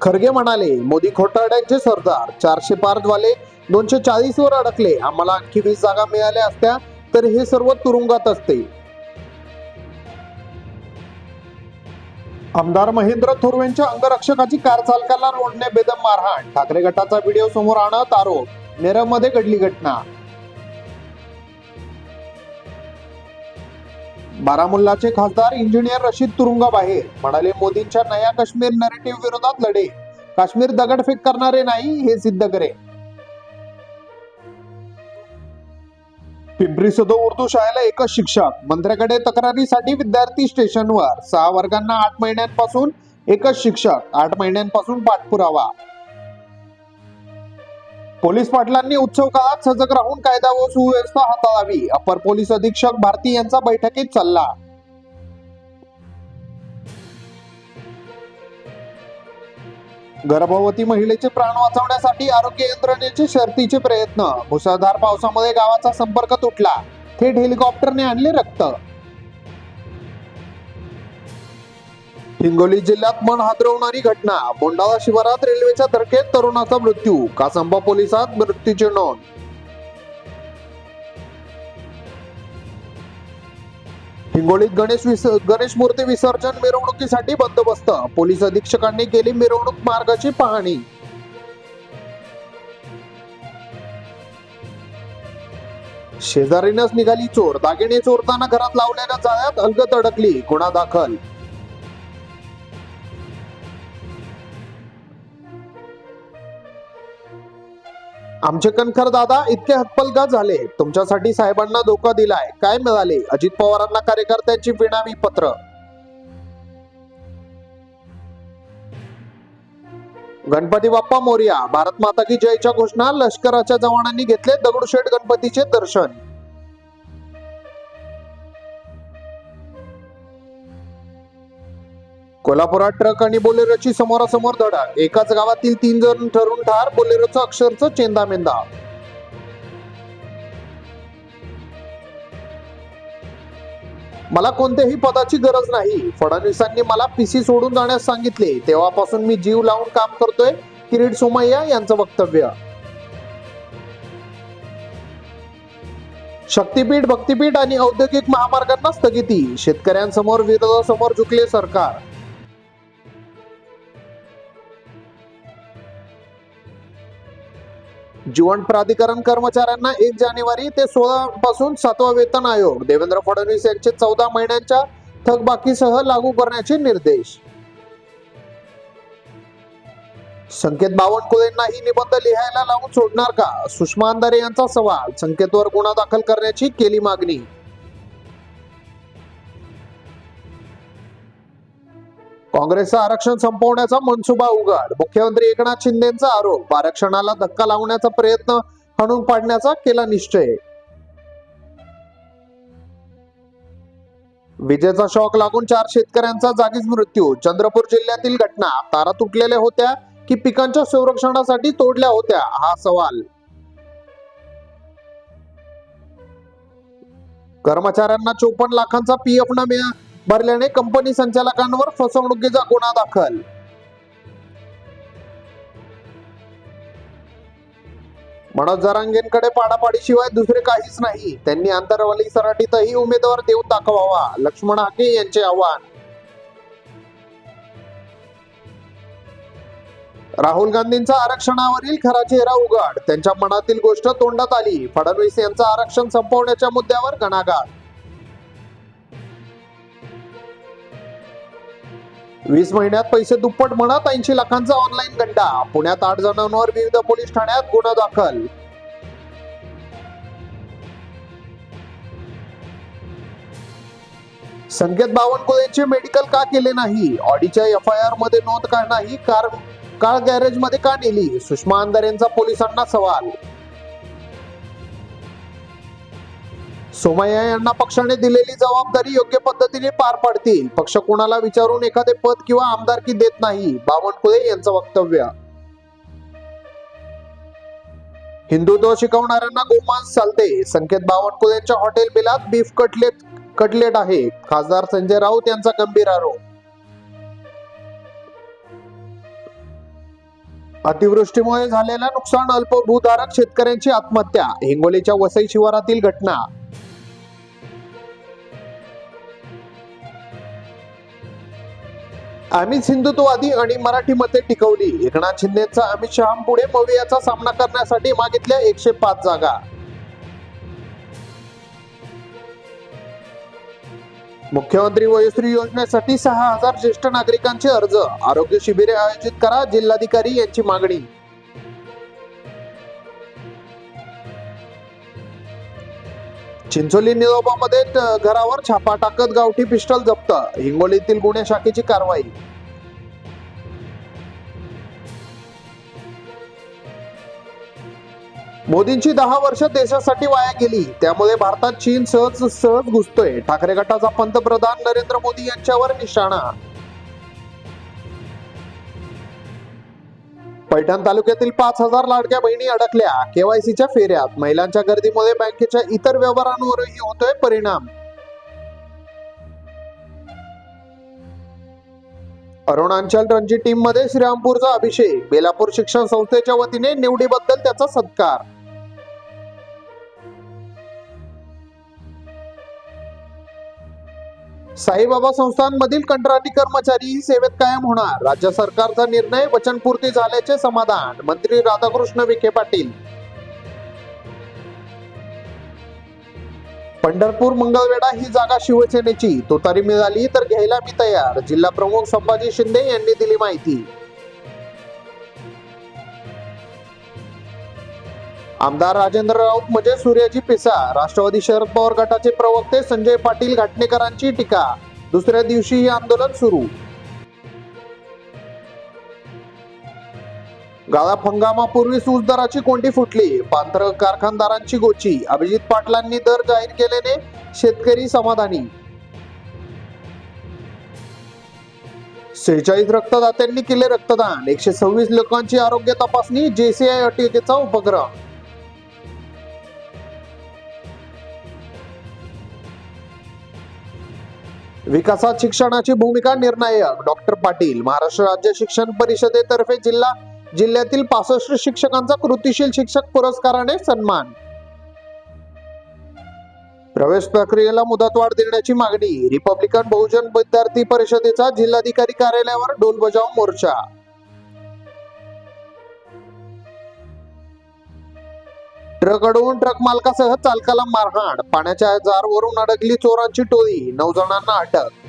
खरगे म्हणाले मोदी खोटारड्यांचे सरदार चारशे पारद्वाले दोनशे चाळीस वर अडकले. आम्हाला आणखी वीस जागा मिळाल्या असत्या तर हे सर्व तुरुंगात असते. आमदार महेंद्र थोरवेंच्या अंगरक्षकाची कार चालकाला रोडने बेदम मारहाण. ठाकरे गटाचा व्हिडिओ समोर आणत आरोप नेरळमध्ये घडली घटना. बारामुल्लाचे खासदार इंजिनियर रशीद तुरुंगाबाहेर म्हणाले मोदींच्या नया काश्मीर नरेटिव्ह विरोधात लढे. काश्मीर दगडफेक करणारे नाही हे सिद्ध करे पिंपरी सदो उर्दू शाळेला एकच शिक्षक. मंत्र्याकडे तक्रारीसाठी विद्यार्थी स्टेशनवर. सहा वर्गांना आठ महिन्यांपासून एकच शिक्षक. आठ महिन्यांपासून पाठपुरावा. पोलीस पाटलांनी उत्सव काळात सजग राहून कायदा व सुव्यवस्था हाताळावी. अपर पोलीस अधीक्षक भारती यांचा बैठकीत सल्ला. गर्भवती महिलेचे प्राण वाचवण्यासाठी आरोग्य यंत्रणेचे शर्तीचे प्रयत्न. मुसळधार पावसामुळे गावाचा संपर्क तुटला. थेट हेलिकॉप्टरने आणले रक्त. हिंगोली जिल्ह्यात मन हादरवणारी घटना. बोंडाळा शिवारात रेल्वेच्या धडकेत तरुणाचा मृत्यू. कासंबा पोलिसात मृत्यूची नोंद. हिंगोलीत गणेश विस गणेश मूर्ती विसर्जन मिरवणुकीसाठी बंदोबस्त. पोलीस अधीक्षकांनी केली मिरवणूक मार्गाची पाहणी. शेजारीनच निघाली चोर. दागिने चोरताना घरात लावलेल्या जाळ्यात अलगत अडकली. गुन्हा दाखल आमचे कणखर दादा इतके हतपल का झाले. तुमच्यासाठी साहेबांना धोका दिलाय. काय मिळाले? अजित पवारांना कार्यकर्त्यांची विणावी पत्र. गणपती बाप्पा मोर्या भारत माता की जयच्या घोषणा लष्कराच्या जवानांनी घेतले दगडूशेठ गणपतीचे दर्शन. कोल्हापुरात ट्रक आणि बोलेरोची समोरासमोर धडक. एकाच गावातील तीन जण ठरून ठार बोलेरोचा अक्षरचं चेंदामेंदा. मला कोणत्याही पदाची गरज नाही. फडणवीसांनी मला पीसी सोडून जाण्यास सांगितले. तेव्हापासून मी जीव लावून काम करतोय किरीट सोमय्या यांचं वक्तव्य. शक्तीपीठ भक्तीपीठ आणि औद्योगिक महामार्गांना स्थगिती. शेतकऱ्यांसमोर विरोधासमोर झुकले सरकार. जीवन प्राधिकरण कर्मचाऱ्यांना एक जानेवारी ते सोळा पासून सातवा वेतन आयोग. देवेंद्र फडणवीस यांचे चौदा महिन्यांच्या थकबाकीसह लागू करण्याचे निर्देश. संकेत बावनकुळेंनाही निबंध लिहायला लावून सोडणार का? सुषमा अंधारे यांचा सवाल. संकेतवर गुन्हा दाखल करण्याची केली मागणी. काँग्रेसचा आरक्षण संपवण्याचा मनसुबा उघड. मुख्यमंत्री एकनाथ शिंदेचा आरोप. आरक्षणाला धक्का लावण्याचा प्रयत्न हाणून पाडण्याचा केला निश्चय. विजेचा शॉक लागून चार शेतकऱ्यांचा जागीच मृत्यू. चंद्रपूर जिल्ह्यातील घटना. तारा तुटलेल्या होत्या की पिकांच्या संरक्षणासाठी तोडल्या होत्या? हा सवाल. कर्मचाऱ्यांना चोपन्न लाखांचा पीएफ न मिळा भरल्याने कंपनी संचालकांवर फसवणुकीचा गुन्हा दाखल. मनोज जरांगेंकडे पाडापाडीशिवाय दुसरे काहीच नाही. त्यांनी आंतरवाली सराटीतही उमेदवार देऊन दाखवावा लक्ष्मण हाके यांचे आव्हान. राहुल गांधींचा आरक्षणावरील खरा चेहरा उघड त्यांच्या मनातील गोष्ट तोंडात आली. फडणवीस यांचं आरक्षण संपवण्याच्या मुद्द्यावर घणाघात. वीस महिन्यात पैसे दुप्पट म्हणत ऐंशी लाखांचा ऑनलाईन गंडा पुण्यात आठ जणांवर विविध पोलीस ठाण्यात गुन्हा दाखल. संकेत बावनकुळेचे मेडिकल का केले नाही? ऑडीच्या एफ आय आरमध्ये नोंद का नाही? कार काळ गॅरेजमध्ये का नेली? सुषमा अंधारेंचा पोलिसांना सवाल सोमय्या यांना पक्षाने दिलेली जबाबदारी योग्य पद्धतीने पार पाडतील पक्ष कोणाला विचारून एखादे पद किंवा आमदारकी देत नाही बावनकुळे यांचं वक्तव्य. हिंदुत्व शिकवणाऱ्यांना गोमांस चालते. संकेत बावनकुळेंच्या हॉटेल बिलात बीफ कटलेट कटलेट आहे. खासदार संजय राऊत यांचा गंभीर आरोप. अतिवृष्टीमुळे झालेल्या नुकसान अल्पभूधारक शेतकऱ्यांची आत्महत्या हिंगोलीच्या वसई शिवारातील घटना. आम्हीच हिंदुत्ववादी आणि मराठी मते टिकवली. एकनाथ शिंदेचा अमित शहापुढे मवियाचा सामना करण्यासाठी मागितल्या एकशे पाच जागा. मुख्यमंत्री वयोश्री योजनेसाठी सहा हजार ज्येष्ठ नागरिकांचे अर्ज. आरोग्य शिबिरे आयोजित करा जिल्हाधिकारी यांची मागणी. चिंचोली निलोबामध्ये घरावर छापा टाकत गावठी पिस्टल जप्त. हिंगोलीतील गुन्हे शाखेची कारवाई. मोदींची दहा वर्ष देशासाठी वाया गेली. त्यामुळे भारतात चीन सहज सहज घुसतोय. ठाकरे गटाचा पंतप्रधान नरेंद्र मोदी यांच्यावर निशाणा पैठण तालुक्यातील पाच हजार लाडक्या बहिणी अडकल्या. केवायसीच्या फेऱ्यात महिलांच्या गर्दीमुळे बँकेच्या इतर व्यवहारांवरही होतोय परिणाम. अरुणाचल रणजी टीममध्ये श्रीरामपूरचा अभिषेक. बेलापूर शिक्षण संस्थेच्या वतीने निवडीबद्दल त्याचा सत्कार. साईबाबा संस्थांमधील कंत्राटी कर्मचारी सेवेत कायम होणार. राज्य सरकारचा निर्णय वचनपूर्ती झाल्याचे समाधान मंत्री राधाकृष्ण विखे पाटील. पंढरपूर मंगळवेढा ही जागा शिवसेनेची. तुतारी मिळाली तर घ्यायला मी तयार. जिल्हा प्रमुख संभाजी शिंदे यांनी दिली माहिती. आमदार राजेंद्र राऊत म्हणजे सूर्याजी पिसा राष्ट्रवादी शरद पवार गटाचे प्रवक्ते संजय पाटील घाटणेकरांची टीका. दुसऱ्या दिवशीही आंदोलन सुरू. गाळप हंगामापूर्वीच ऊस दराची कोंडी फुटली. पांथर कारखानदारांची गोची. अभिजित पाटलांनी दर जाहीर केल्याने शेतकरी समाधानी. सेहेचाळीस रक्तदात्यांनी केले रक्तदान. एकशे सव्वीस लोकांची आरोग्य तपासणी जेसीआय अटीकेचा उपक्रम. विकासात शिक्षणाची भूमिका निर्णायक. डॉक्टर पाटील महाराष्ट्र राज्य शिक्षण परिषदेतर्फे जिल्हा जिल्ह्यातील पासष्ट शिक्षकांचा कृतीशील शिक्षक पुरस्काराने सन्मान. प्रवेश प्रक्रियेला मुदतवाढ देण्याची मागणी रिपब्लिकन बहुजन विद्यार्थी परिषदेचा जिल्हाधिकारी कार्यालयावर डोल बजाव मोर्चा. ट्रक अडवून ट्रक मालकासह चालकाला मारहाण. पाण्याच्या जारवरून अडकली चोरांची टोळी. नऊ जणांना अटक